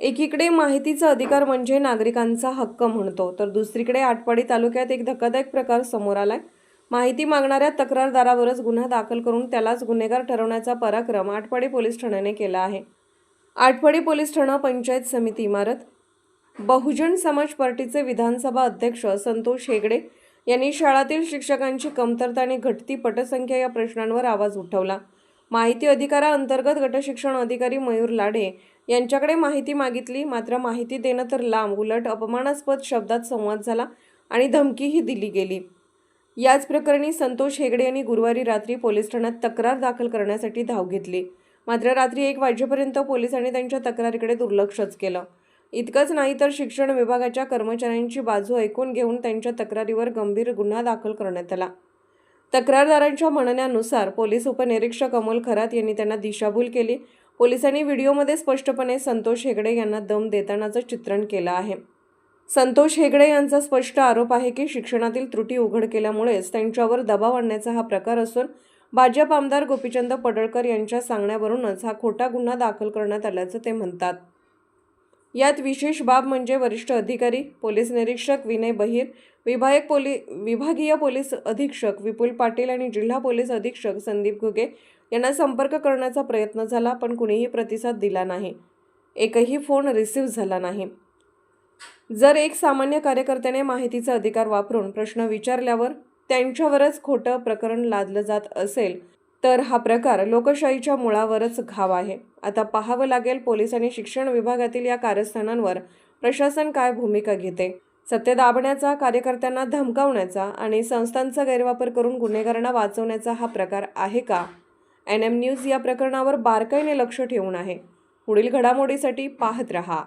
एकीकडे माहितीचा अधिकार म्हणजे नागरिकांचा हक्क म्हणतो तर दुसरीकडे आटपाडी तालुक्यात एक धक्कादायक प्रकार समोर आलाय. माहिती मागणाऱ्या तक्रारदारावरच गुन्हा दाखल करून त्यालाच गुन्हेगार ठरवण्याचा पराक्रम आटपाडी पोलीस ठाण्याने केला आहे. आटपाडी पोलीस ठाणा पंचायत समिती इमारत. बहुजन समाज पार्टीचे विधानसभा अध्यक्ष संतोष हेगडे यांनी शाळातील शिक्षकांची कमतरता आणि घटती पटसंख्या या प्रश्नांवर आवाज उठवला. माहिती अधिकाराअंतर्गत गटशिक्षण अधिकारी मयूर लाडे यांच्याकडे माहिती मागितली. मात्र माहिती देणं तर लांब उलट अपमानास्पद शब्दात संवाद झाला आणि धमकीही दिली गेली. याच प्रकरणी संतोष हेगडे यांनी गुरुवारी रात्री पोलीस ठाण्यात तक्रार दाखल करण्यासाठी धाव घेतली. मात्र रात्री एक वाजेपर्यंत पोलिसांनी त्यांच्या तक्रारीकडे दुर्लक्षच केलं. इतकंच नाही तर शिक्षण विभागाच्या कर्मचाऱ्यांची बाजू ऐकून घेऊन त्यांच्या तक्रारीवर गंभीर गुन्हा दाखल करण्यात आला. तक्रारदारांच्या म्हणण्यानुसार पोलीस उपनिरीक्षक अमोल खरात यांनी त्यांना दिशाभूल केली. पोलिसांनी व्हिडिओमध्ये स्पष्टपणे संतोष हेगडे यांना दम देतानाचं चित्रण केलं आहे. संतोष हेगडे यांचा स्पष्ट आरोप आहे की शिक्षणातील त्रुटी उघड केल्यामुळेच त्यांच्यावर दबाव आणण्याचा हा प्रकार असून भाजप आमदार गोपीचंद पडळकर यांच्या सांगण्यावरूनच हा खोटा गुन्हा दाखल करण्यात आल्याचं ते म्हणतात. यात विशेष बाब म्हणजे वरिष्ठ अधिकारी पोलीस निरीक्षक विनय बहिर विभाग पोली विभागीय पोलीस अधीक्षक विपुल पाटील आणि जिल्हा पोलीस अधीक्षक संदीप घुगे यांना संपर्क करण्याचा प्रयत्न झाला पण कुणीही प्रतिसाद दिला नाही. एकही फोन रिसीव्ह झाला नाही. जर एक सामान्य कार्यकर्त्याने माहितीचा अधिकार वापरून प्रश्न विचारल्यावर त्यांच्यावरच खोटं प्रकरण लादलं जात असेल तर हा प्रकार लोकशाहीच्या मुळावरच घाव आहे. आता पाहावं लागेल पोलीस आणि शिक्षण विभागातील या कारस्थानांवर प्रशासन काय भूमिका घेते. सत्य दाबण्याचा कार्यकर्त्यांना धमकावण्याचा आणि संस्थांचा गैरवापर करून गुन्हेगारांना वाचवण्याचा हा प्रकार आहे का? एन एम न्यूज या प्रकरणावर बारकाईने लक्ष ठेवून आहे. पुढील घडामोडीसाठी पाहत रहा.